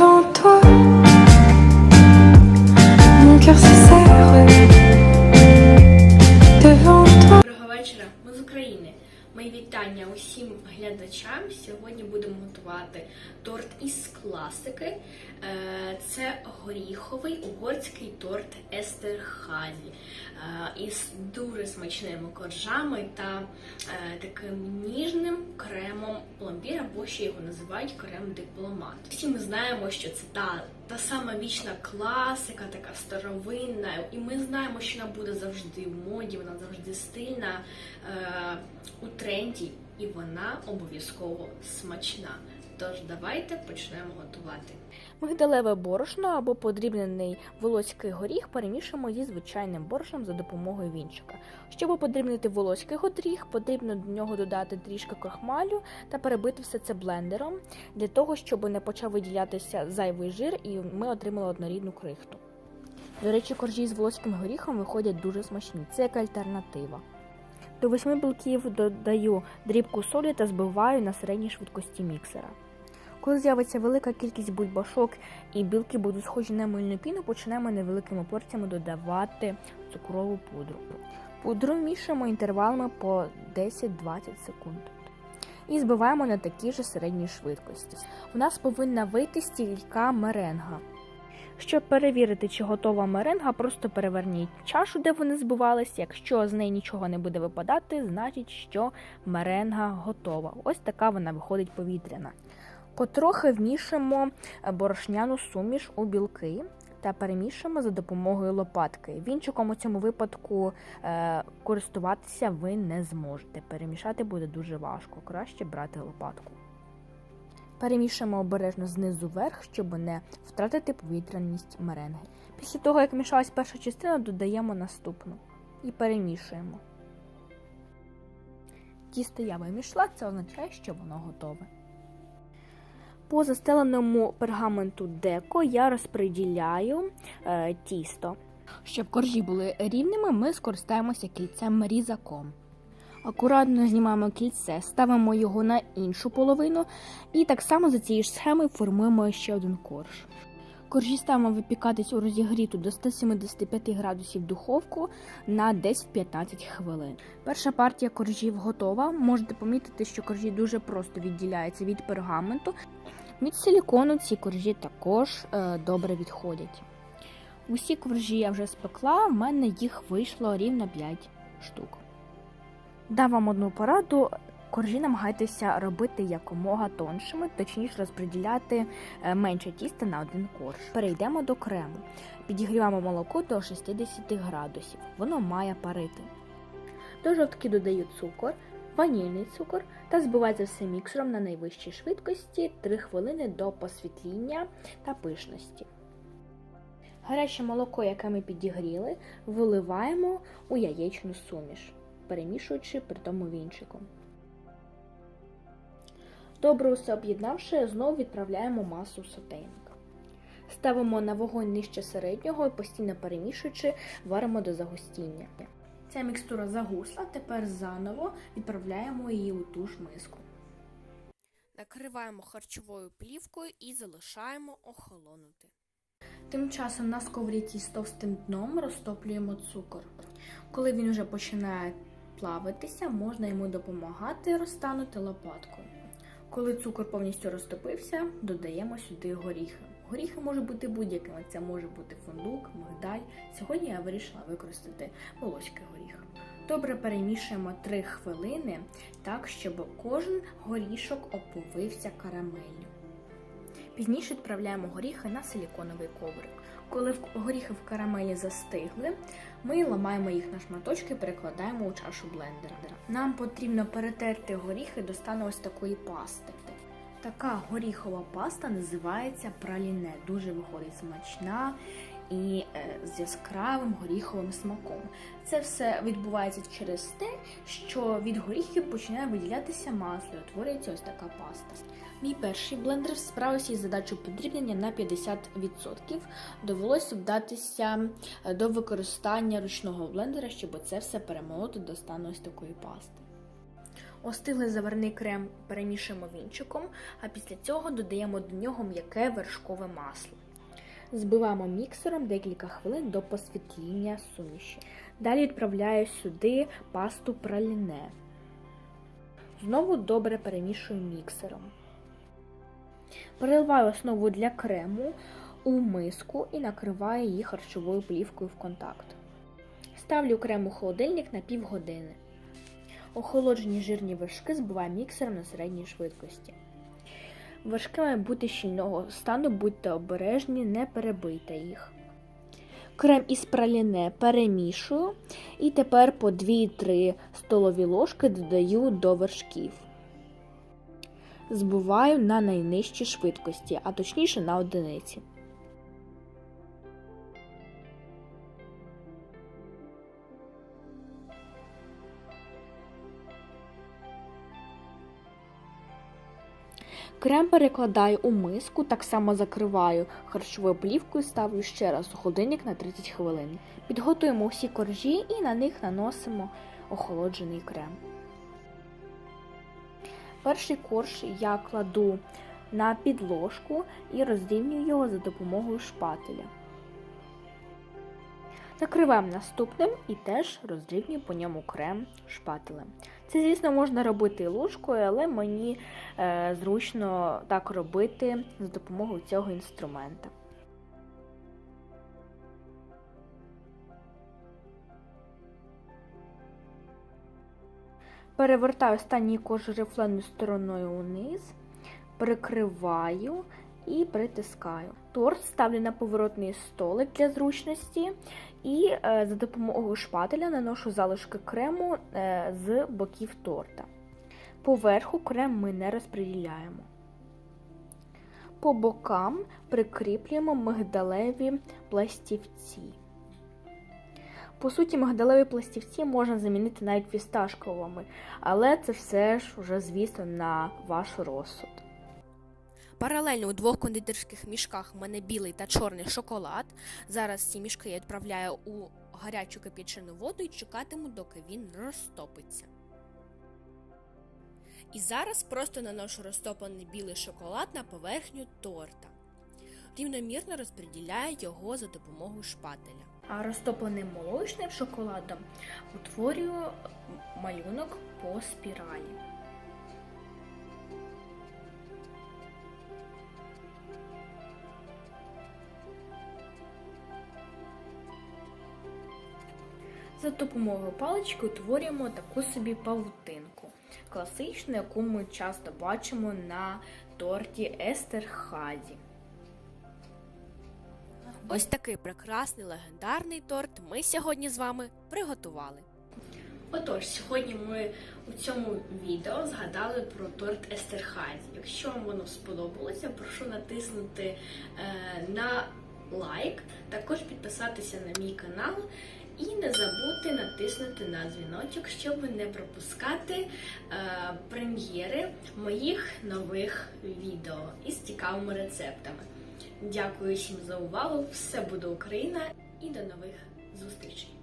devant toi. Mon cœur se serre devant toi. Доброго вечора, ми з України. Мої вітання усім глядачам. Сьогодні будемо готувати торт із класики. Горіховий угорський торт Естерхазі е, із дуже смачними коржами та е, таким ніжним кремом пломбір, або ще його називають крем дипломат. Всі ми знаємо, що це та, та сама вічна класика, така старовинна, і ми знаємо, що вона буде завжди в моді, вона завжди стильна, е, у тренді, і вона обов'язково смачна. Тож давайте почнемо готувати. Мигдалеве борошно або подрібнений волоський горіх перемішуємо зі звичайним борошном за допомогою вінчика. Щоб подрібнити волоський горіх, потрібно до нього додати трішки крахмалю та перебити все це блендером для того, щоб не почав виділятися зайвий жир і ми отримали однорідну крихту. До речі, коржі з волоським горіхом виходять дуже смачні. Це як альтернатива. До восьми білків додаю дрібку солі та збиваю на середній швидкості міксера. Коли з'явиться велика кількість бульбашок і білки будуть схожі на мильну піну, почнемо невеликими порціями додавати цукрову пудру. Пудру мішаємо інтервалами по 10-20 секунд. І збиваємо на такій же середній швидкості. У нас повинна вийти стійка меренга. Щоб перевірити, чи готова меренга, просто переверніть чашу, де вони збивалися. Якщо з неї нічого не буде випадати, значить, що меренга готова. Ось така вона виходить повітряна. Потрохи вмішуємо борошняну суміш у білки та перемішуємо за допомогою лопатки. Вінчиком у цьому випадку е, користуватися ви не зможете. Перемішати буде дуже важко. Краще брати лопатку. Перемішуємо обережно знизу вверх, щоб не втратити повітряність меренги. Після того, як мішалась перша частина, додаємо наступну і перемішуємо. Тісто я вимішла, це означає, що воно готове. По застеленому пергаменту деко я розподіляю е, тісто. Щоб коржі були рівними, ми скористаємося кільцем різаком. Акуратно знімаємо кільце, ставимо його на іншу половину і так само за цією ж схемою формуємо ще один корж. Коржі ставимо випікатись у розігріту до 175 градусів духовку на 10-15 хвилин. Перша партія коржів готова. Можете помітити, що коржі дуже просто відділяються від пергаменту. Від силікону ці коржі також е, добре відходять. Усі коржі я вже спекла, в мене їх вийшло рівно 5 штук. Дам вам одну пораду. Коржі намагайтеся робити якомога тоншими, точніше розподіляти е, менше тіста на один корж. Перейдемо до крему. Підігріваємо молоко до 60 градусів. Воно має парити. До жовтки додаю цукор, ванільний цукор та збиваю все міксером на найвищій швидкості 3 хвилини до посвітління та пишності. Гаряче молоко, яке ми підігріли, виливаємо у яєчну суміш, перемішуючи при тому вінчиком. Добре усе об'єднавши, знову відправляємо масу в сотейник. Ставимо на вогонь нижче середнього і постійно перемішуючи, варимо до загустіння. Ця мікстура загусла, тепер заново відправляємо її у ту ж миску. Накриваємо харчовою плівкою і залишаємо охолонути. Тим часом на сковорідці з товстим дном розтоплюємо цукор. Коли він вже починає плавитися, можна йому допомагати розтанути лопаткою. Коли цукор повністю розтопився, додаємо сюди горіхи. Горіхи можуть бути будь-якими. Це може бути фундук, мигдаль. Сьогодні я вирішила використати волоський горіх. Добре перемішуємо 3 хвилини так, щоб кожен горішок оповився карамеллю. Пізніше відправляємо горіхи на силіконовий коврик. Коли горіхи в карамелі застигли, ми ламаємо їх на шматочки і перекладаємо у чашу блендера. Нам потрібно перетерти горіхи до стану ось такої пасти. Така горіхова паста називається праліне. Дуже виходить смачна і е, з яскравим горіховим смаком. Це все відбувається через те, що від горіхів починає виділятися масло, і утворюється ось така паста. Мій перший блендер справився із задачою подрібнення на 50%. Довелося вдатися е, до використання ручного блендера, щоб це все перемолоти до стану ось такої пасти. Остиглий заварний крем перемішуємо вінчиком, а після цього додаємо до нього м'яке вершкове масло. Збиваємо міксером декілька хвилин до посвітління суміші. Далі відправляю сюди пасту праліне. Знову добре перемішую міксером. Переливаю основу для крему у миску і накриваю її харчовою плівкою в контакт. Ставлю крем у холодильник на півгодини. Охолоджені жирні вершки збиваю міксером на середній швидкості. Вершки мають бути щільного стану, будьте обережні, не перебийте їх. Крем із праліне перемішую і тепер по 2-3 столові ложки додаю до вершків. Збиваю на найнижчій швидкості, а точніше на одиниці. Крем перекладаю у миску, так само закриваю харчовою плівкою, ставлю ще раз у холодильник на 30 хвилин. Підготуємо всі коржі і на них наносимо охолоджений крем. Перший корж я кладу на підложку і розрівнюю його за допомогою шпателя. Накриваємо наступним і теж розрівнюю по ньому крем шпателем. Це, звісно, можна робити ложкою, але мені е, зручно так робити за допомогою цього інструмента. Перевертаю останній корж рифленою стороною униз, прикриваю і притискаю. Торт ставлю на поворотний столик для зручності і е, за допомогою шпателя наношу залишки крему е, з боків торта. Поверху крем ми не розподіляємо. По бокам прикріплюємо мигдалеві пластівці. По суті, мигдалеві пластівці можна замінити навіть фісташковими, але це все ж вже, звісно, на ваш розсуд. Паралельно у двох кондитерських мішках в мене білий та чорний шоколад. Зараз ці мішки я відправляю у гарячу кип'ячену воду і чекатиму, доки він розтопиться. І зараз просто наношу розтоплений білий шоколад на поверхню торта. Рівномірно розподіляю його за допомогою шпателя. А розтопленим молочним шоколадом утворюю малюнок по спіралі. За допомогою палички утворюємо таку собі павутинку, класичну, яку ми часто бачимо на торті Естерхазі. Ось такий прекрасний легендарний торт ми сьогодні з вами приготували. Отож, сьогодні ми у цьому відео згадали про торт Естерхазі. Якщо вам воно сподобалося, прошу натиснути е, на лайк, також підписатися на мій канал і не забудьте натиснути на дзвіночок, щоб не пропускати е, прем'єри моїх нових відео із цікавими рецептами. Дякую всім за увагу! Все буде Україна і до нових зустрічей!